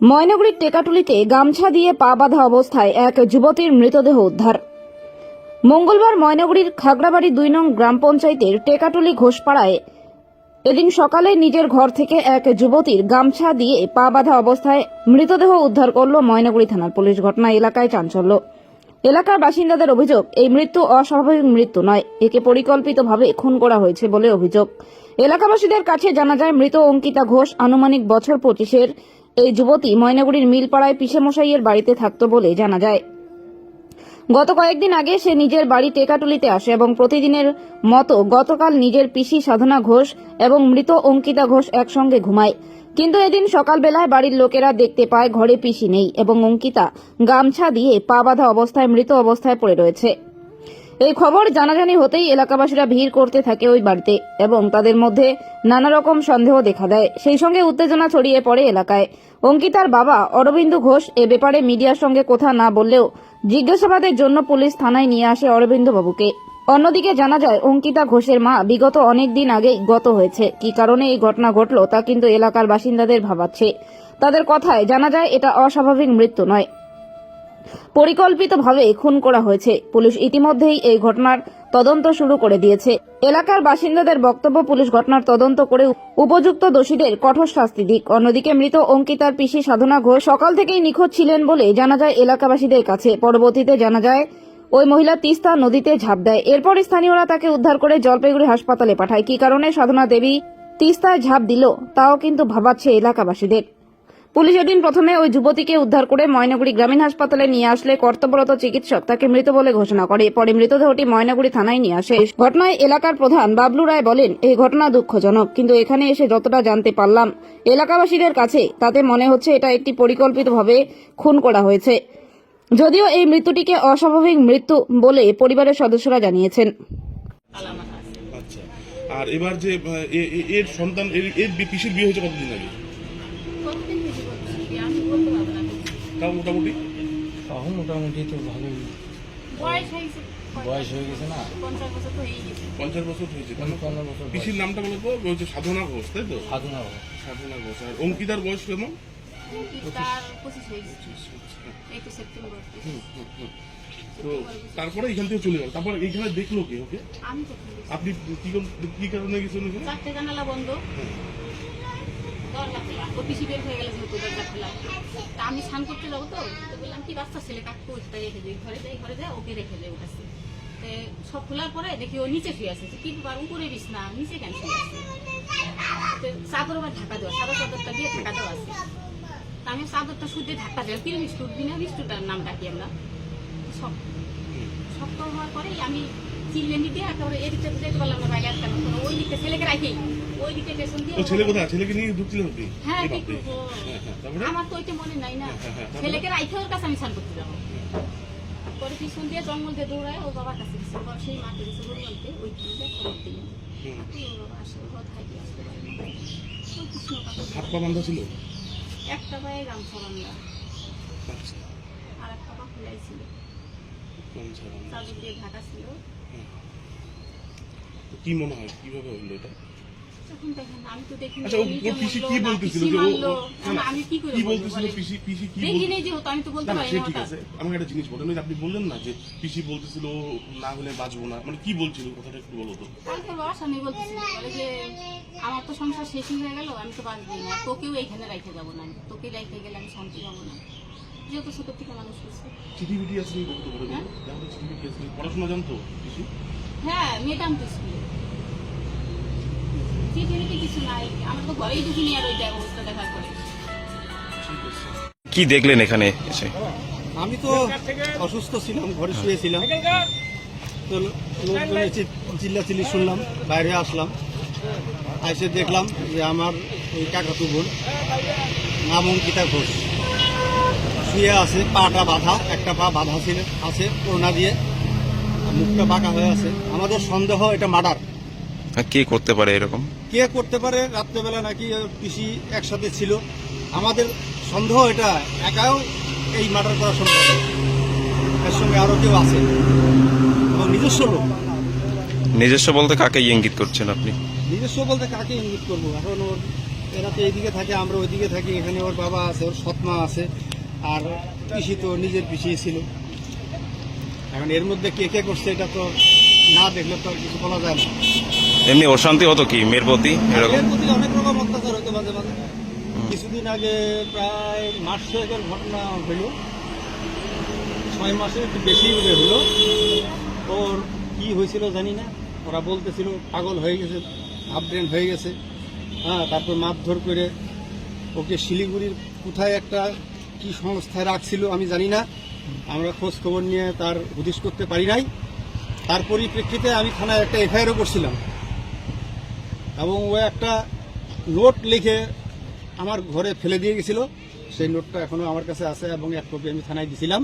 ময়নাগুড়ির টেকাটুলিতে গামছা দিয়ে পা বাঁধা অবস্থায় এক যুবতীর মৃতদেহ উদ্ধার। মঙ্গলবার ময়নাগুড়ির খাগড়াবাড়ি দুই নং গ্রাম পঞ্চায়েতের টেকাটুলি ঘোষপাড়ায় এদিন সকালে নিজের ঘর থেকে এক যুবতীর গামছা দিয়ে পা বাঁধা অবস্থায় মৃতদেহ উদ্ধার করল ময়নাগুড়ি থানার পুলিশ। ঘটনা এলাকায় চাঞ্চল্য। এলাকার বাসিন্দাদের অভিযোগ, এই মৃত্যু অস্বাভাবিক মৃত্যু নয়, একে পরিকল্পিতভাবে খুন করা হয়েছে বলে অভিযোগ। এলাকাবাসীদের কাছে জানা যায়, মৃত অঙ্কিতা ঘোষ আনুমানিক বছর পঁচিশের এই যুবতী ময়নাগুড়ির মিলপাড়ায় পিসেমশাইয়ের বাড়িতে থাকত বলে জানা যায়। গত কয়েকদিন আগে সে নিজের বাড়ি টেকাটুলিতে আসে এবং প্রতিদিনের মতো গতকাল নিজের পিসি সাধনা ঘোষ এবং মৃত অঙ্কিতা ঘোষ একসঙ্গে ঘুমায়। কিন্তু এদিন সকালবেলায় বাড়ির লোকেরা দেখতে পায় ঘরে পিসি নেই এবং অঙ্কিতা গামছা দিয়ে পা বাঁধা অবস্থায় মৃত অবস্থায় পড়ে রয়েছে। এই খবর জানাজানি হতেই এলাকাবাসীরা ভিড় করতে থাকে ওই বাড়িতে এবং তাদের মধ্যে নানা রকম সন্দেহ দেখা দেয়। সেই সঙ্গে উত্তেজনা ছড়িয়ে পড়ে এলাকায়। অঙ্কিতার বাবা অরবিন্দ ঘোষ এ ব্যাপারে মিডিয়ার সঙ্গে কথা না বললেও জিজ্ঞাসাবাদের জন্য পুলিশ থানায় নিয়ে আসে অরবিন্দ বাবুকে অন্যদিকে জানা যায়, অঙ্কিতা ঘোষের মা বিগত অনেক দিন আগেই গত হয়েছে। কি কারণে এই ঘটনা ঘটল তা কিন্তু এলাকার বাসিন্দাদের ভাবাচ্ছে। তাদের কথায় জানা যায়, এটা অস্বাভাবিক মৃত্যু নয়। পরিকল্পিতভাবে খুন করা হয়েছে। পুলিশ ইতিমধ্যেই এই ঘটনার তদন্ত শুরু করে দিয়েছে। এলাকার বাসিন্দাদের বক্তব্য, পুলিশ ঘটনার তদন্ত করে উপযুক্ত দোষীদের কঠোর শাস্তি দিক। অন্যদিকে মৃত অঙ্কিতার পিসি সাধনা ঘোষ সকাল থেকেই নিখোঁজ ছিলেন বলে জানা যায় এলাকাবাসীদের কাছে। পরবর্তীতে জানা যায়, ওই মহিলা তিস্তা নদীতে ঝাঁপ দেয়। এরপর স্থানীয়রা তাকে উদ্ধার করে জলপাইগুড়ি হাসপাতালে পাঠায়। কি কারণে সাধনা দেবী তিস্তায় ঝাঁপ দিল, তাও কিন্তু ভাবাচ্ছে এলাকাবাসীদের। পুলিশ এদিন প্রথমে ওই যুবতীকে উদ্ধার করে ময়নাগুড়ি গ্রামীণ হাসপাতালে নিয়ে আসলে কর্তব্যরত চিকিৎসক তাকে মৃত বলে ঘোষণা করে। পরে মৃতদেহটি ময়নাগুড়ি থানায় নিয়ে আসে। ঘটনায় এলাকার প্রধান বাবলু রায় বলেন, এই ঘটনা দুঃখজনক, কিন্তু এখানে এসে যতটা জানতে পারলাম, এলাকাবাসীদের কাছে তাতে মনে হচ্ছে এটা একটি পরিকল্পিতভাবে খুন করা হয়েছে। যদিও এই মৃত্যুটিকে অস্বাভাবিক মৃত্যু বলে পরিবারের সদস্যরা জানিয়েছেন। আচ্ছা আর এবার যে এর সন্তান, এর বিয়ে হয়েছে কতদিন আগে কতদিন হয়েছে বলছি? আমি বলতে পারব না তাও মোটামুটি? এখন মোটামুটি তো ভালোই। বয়স হয়েছে বয়স হয়ে গেছে না? পঞ্চাশ বছর তো পঞ্চাশ বছর হয়েছে। পিসির নামটা বলো তো হচ্ছে সাধনা ঘোষ তাই তো? সাধনা বাবা। সাধনা ঘোষ আর অঙ্কিতার বয়স কেমন? এই তো তারপরে এখান থেকে চলে গেল তারপর এইখানে দেখল কে ওকে। আপনি কি কারণে গেছেন চারটে জানালা বন্ধ। খোলা ও পিসি বের হয়ে গেলে যেহেতু দরজা খোলা, তা আমি স্নান করতে যাব তো? তো বললাম, কি বাচ্চা ছেলে, কাকু ওইটা রেখে দিই, ঘরে যাই ঘরে যাই ওকে রেখে দেয় ওটা তে সব খোলার পরে দেখি ও নিচে শুয়ে আছে। কি ব্যাপার উপরে বিছ না, নিচে কেন শুয়ে আছে চাদর আবার ঢাকা দেওয়া সাদা চাদরটা দিয়ে ঢাকা দেওয়া আছে। তা আমি চাদরটা শুদ্ধে ঢাকা দেওয়া, কিরম বিস্কুট বিনা বিস্কুটার নাম ডাকি আমরা? সব শক্ত হওয়ার পরে আমি চিল্লেনি দিয়ে একেবারে এদিকটা তো যেতে পারলাম না বাইরে আসতে ওই দিকটা ছেলেকে রাখি ওই দিকে পেছন দিয়ে ছেলে কোথায়? ছেলেকে নিয়ে ঢুকছিলেন আপনি? হ্যাঁ? হ্যাঁ, হ্যাঁ, আমার তো ওইটা মনে নাই না। হ্যাঁ? ছেলেকে ওর কাছে আমি স্নান করতে যাব। পরে পিছন দিয়ে জঙ্গল দিয়ে দৌড়ায় ও বাবার কাছে গেছে। বাবা সেই গেছে গরু খবর দিলেন না। ওই কৃষ্ণ কাকু হাত পা বান্ধা ছিল? একটা পায়ে গামছা বান্ধা। আচ্ছা। আর একটা পা খোলাই ছিল। চাদর দিয়ে ঢাকা ছিল। কি মনে হয়? কীভাবে হলো এটা? আমাকে একটা জিনিস বলেন। আপনি বললেন না যে পিসি বলতেছিল না হলে বাঁচবো না মানে কি বলছিল? কথাটা একটু বলো তো। আমার তো সংসার শেষই হয়ে গেল আমি তো বাঁচবই না তোকেও এইখানে রাখতে যাব না। তোকে রাখতে গেলে আমি শান্তি পাবো না। যেহেতু ছোট থেকে মানুষ হয়েছে। চিঠি বিটি আসলে বলতে পারে হ্যাঁ? পড়াশোনা জানতো পিসি হ্যাঁ মেয়েটাম তো স্কুলে কিছু নাই। আমরা তো ঘরেই ঢুকিনি আর ওই অবস্থা দেখার পরে কি দেখলেন এখানে এসে? আমি তো অসুস্থ ছিলাম ঘরে শুয়েছিলাম তো লোকজনের চিল্লাচিল্লি শুনলাম বাইরে আসলাম। এসে দেখলাম যে আমার ওই কাকাতু বোন নাম অঙ্কিতা ঘোষ। শুয়ে আছে পাটা বাঁধা একটা পা বাঁধা ছিল আছে করোনা দিয়ে মুখটা বাঁকা হয়ে আছে। আমাদের সন্দেহ এটা মার্ডার। কে করতে পারে এরকম? কে করতে পারে? রাত্রেবেলা নাকি পিসি একসাথে ছিল। আমাদের সন্দেহ এটা একাও এই মার্ডার করা সম্ভব। এর সঙ্গে আরও কেউ আছে। এবং নিজস্ব লোক। নিজস্ব বলতে কাকে ইঙ্গিত করছেন আপনি? নিজস্ব বলতে কাকে ইঙ্গিত করব? এখন ওর এরা তো এইদিকে থাকে আমরা ওইদিকে থাকি এখানে ওর বাবা আছে ওর সৎমা আছে। আর পিসি তো নিজের পিছিয়ে ছিল। এখন এর মধ্যে কে কে করছে এটা তো না দেখলে তো আর কিছু বলা যায় না। এমনি অশান্তি হতো কি মেয়ের প্রতি এরকম? অনেক রকম অত্যাচার হতো মাঝে মাঝে। কিছুদিন আগে প্রায় মাস ছয়েকের ঘটনা হইল ছয় মাসের একটু বেশি বোধহয় হলো। ওর কি হয়েছিল জানি না। ওরা বলতেছিল পাগল হয়ে গেছে আপড্রেন হয়ে গেছে। হ্যাঁ তারপর মারধর করে ওকে শিলিগুড়ির কোথায় একটা কি সংস্থায় রাখছিল আমি জানি না। আমরা খোঁজ খবর নিয়ে তার হদিশ করতে পারি নাই। তার পরিপ্রেক্ষিতে আমি থানায় একটা এফআইআরও করছিলাম। এবং ও একটা নোট লিখে আমার ঘরে ফেলে দিয়ে গেছিল। সেই নোটটা এখনও আমার কাছে আছে এবং এক কপি আমি থানায় দিছিলাম।